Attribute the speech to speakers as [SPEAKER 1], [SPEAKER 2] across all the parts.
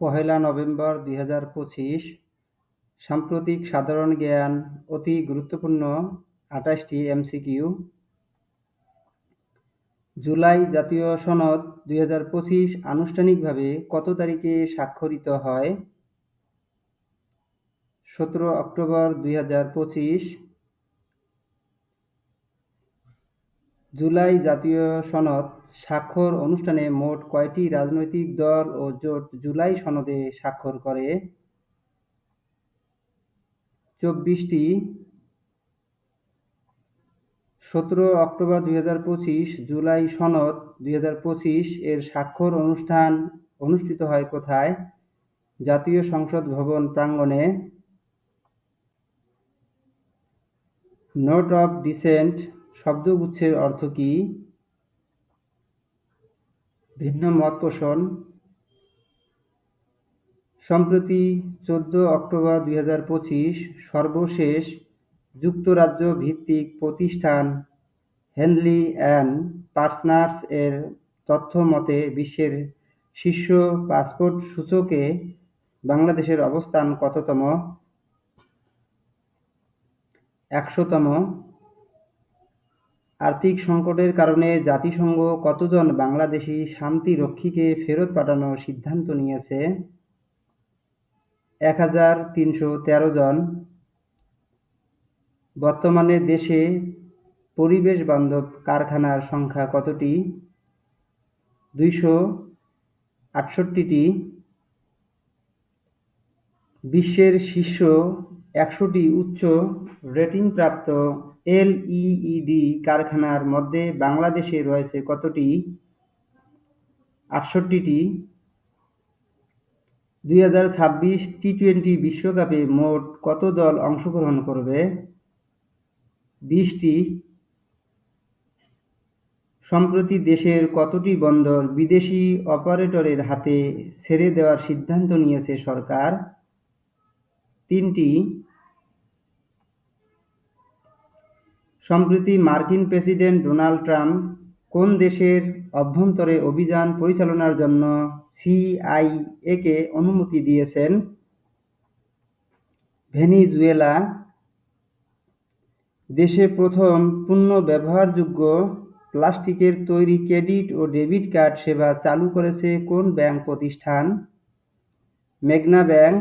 [SPEAKER 1] পহেলা November দুই হাজার পঁচিশ, সাম্প্রতিক সাধারণ জ্ঞান অতি গুরুত্বপূর্ণ আঠাশটি এমসিকিউ। জুলাই জাতীয় সনদ দুই হাজার পঁচিশ আনুষ্ঠানিকভাবে কত তারিখে স্বাক্ষরিত হয়? সতেরো অক্টোবর দুই হাজার পঁচিশ। জুলাই জাতীয় সনদ স্বাক্ষর অনুষ্ঠানে মোট কয়টি রাজনৈতিক দল ও জোট জুলাই সনদে স্বাক্ষর করে? চব্বিশটি। সতেরো অক্টোবর দুই হাজার পঁচিশ, জুলাই সনদ দুই হাজার পঁচিশ, এর স্বাক্ষর অনুষ্ঠান অনুষ্ঠিত হয় কোথায়? জাতীয় সংসদ ভবন প্রাঙ্গণে। নোট অফ ডিসেন্ট, শব্দগুচ্ছের অর্থ কী? ভিন্ন মত পোষণ সম্প্রতি চোদ্দ অক্টোবর দুই হাজার পঁচিশ সর্বশেষ যুক্তরাজ্য ভিত্তিক প্রতিষ্ঠান হেনলি অ্যান্ড পার্টনার্স এর তথ্য মতে বিশ্বের শীর্ষ পাসপোর্ট সূচকে বাংলাদেশের অবস্থান কততম? একশোতম। আর্থিক সংকটের কারণে জাতিসংঘ কতজন বাংলাদেশি শান্তিরক্ষীকে ফেরত পাঠানোর সিদ্ধান্ত নিয়েছে? এক হাজার তিনশো তেরো জন। বর্তমানে দেশে পরিবেশ বান্ধব কারখানার সংখ্যা কতটি? দুইশো আটষট্টিটি। বিশ্বের শীর্ষ একশোটি উচ্চ রেটিংপ্রাপ্ত এলইডি কারখানার মধ্যে বাংলাদেশে রয়েছে কতটি? আটষট্টিটি। দুই হাজার ছাব্বিশ টি টোয়েন্টি বিশ্বকাপে মোট কত দল অংশগ্রহণ করবে? বিশটি। সম্প্রতি দেশের কতটি বন্দর বিদেশি অপারেটরের হাতে ছেড়ে দেওয়ার সিদ্ধান্ত নিয়েছে সরকার? তিনটি। সম্প্রতি মার্কিন প্রেসিডেন্ট ডোনাল্ড ট্রাম্প কোন দেশের অভ্যন্তরে অভিযান পরিচালনার জন্য সিআইএকে অনুমতি দিয়েছেন? ভেনিজুয়েলা। দেশে প্রথম পূর্ণ ব্যবহারযোগ্য প্লাস্টিকের তৈরি ক্রেডিট ও ডেবিট কার্ড সেবা চালু করেছে কোন ব্যাংক প্রতিষ্ঠান? মেঘনা ব্যাংক।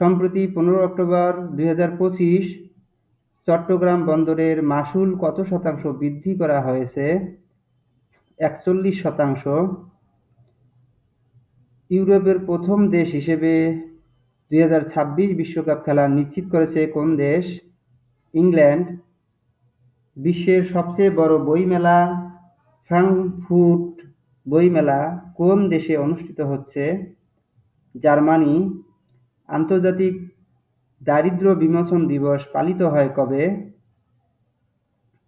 [SPEAKER 1] সম্প্রতি পনেরো অক্টোবর দুই হাজার পঁচিশ চট্টগ্রাম বন্দরের মাশুল কত শতাংশ বৃদ্ধি করা হয়েছে? একচল্লিশ শতাংশ। ইউরোপের প্রথম দেশ হিসেবে দুই বিশ্বকাপ খেলা নিশ্চিত করেছে কোন দেশ? ইংল্যান্ড। বিশ্বের সবচেয়ে বড় বইমেলা, ফ্রাঙ্কফুট বইমেলা কোন দেশে অনুষ্ঠিত হচ্ছে? জার্মানি। আন্তর্জাতিক দারিদ্র বিমোচন দিবস পালিত হয় কবে?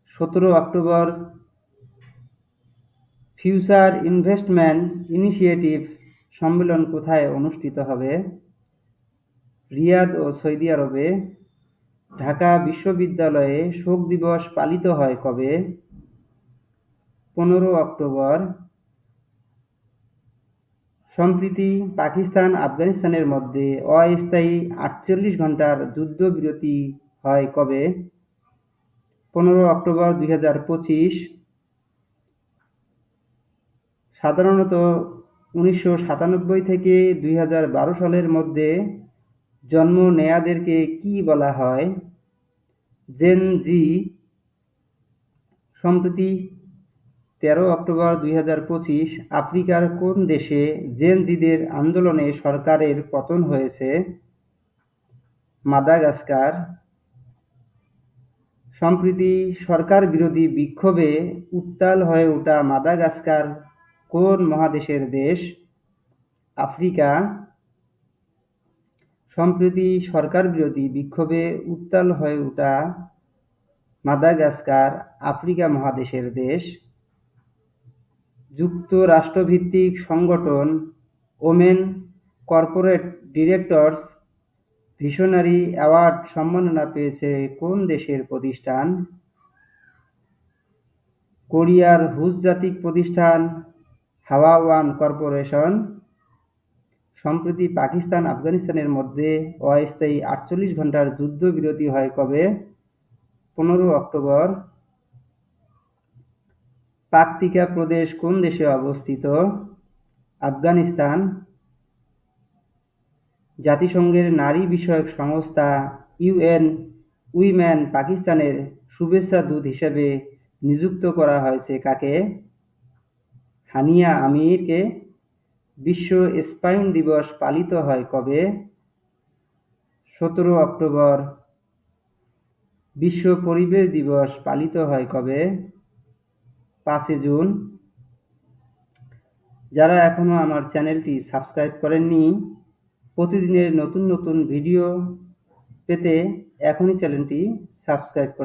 [SPEAKER 1] সতেরো অক্টোবর, ফিউচার ইনভেস্টমেন্ট ইনিশিয়েটিভ সম্মেলন কোথায় অনুষ্ঠিত হবে? রিয়াদ ও সৌদি আরবে। ঢাকা বিশ্ববিদ্যালয়ে শোক দিবস পালিত হয় কবে? পনেরো অক্টোবর সম্প্রতি পাকিস্তান আফগানিস্তানের মধ্যে অস্থায়ী আটচল্লিশ ঘণ্টার যুদ্ধবিরতি হয় কবে? পনেরো অক্টোবর দুই হাজার পঁচিশ। সাধারণত উনিশশো সাতানব্বই থেকে দুই হাজার বারো সালের মধ্যে জন্ম নেয়াদেরকে কি বলা হয়? Gen Z. সম্প্রতি তেরো অক্টোবর দুই হাজার পঁচিশ আফ্রিকার কোন দেশে জেনজিদের আন্দোলনে সরকারের পতন হয়েছে? মাদাগাস্কার। সম্প্রতি সরকার বিরোধী বিক্ষোভে উত্তাল হয়ে ওঠা মাদাগাস্কার কোন মহাদেশের দেশ? আফ্রিকা। সম্প্রতি সরকার বিরোধী বিক্ষোভে উত্তাল হয়ে ওঠা মাদাগাস্কার আফ্রিকা মহাদেশের দেশ। যুক্তরাষ্ট্রভিত্তিক সংগঠন women corporate directors visionary award সম্মাননা পেয়েছে কোন দেশের প্রতিষ্ঠান? কোরিয়ার হুজ জাতিক প্রতিষ্ঠান হাওয়া ওয়ান কর্পোরেশন। সম্প্রতি পাকিস্তান আফগানিস্তানের মধ্যে অস্থায়ী আটচল্লিশ ঘণ্টার যুদ্ধবিরতি হয় কবে? পনেরো অক্টোবর। পাকতিকা প্রদেশ কোন দেশে অবস্থিত? আফগানিস্তান। জাতিসংঘের নারী বিষয়ক সংস্থা ইউএন উইমেন পাকিস্তানের শুভেচ্ছা দূত হিসেবে নিযুক্ত করা হয়েছে কাকে? হানিয়া আমিরকে। বিশ্ব স্পাইন দিবস পালিত হয় কবে? সতেরো অক্টোবর। বিশ্ব পরিবেশ দিবস পালিত হয় কবে? পাঁচই জুন। যারা এখনও আমার চ্যানেলটি সাবস্ক্রাইব করেননি, প্রতিদিনের নতুন নতুন ভিডিও পেতে এখনই চ্যানেলটি সাবস্ক্রাইব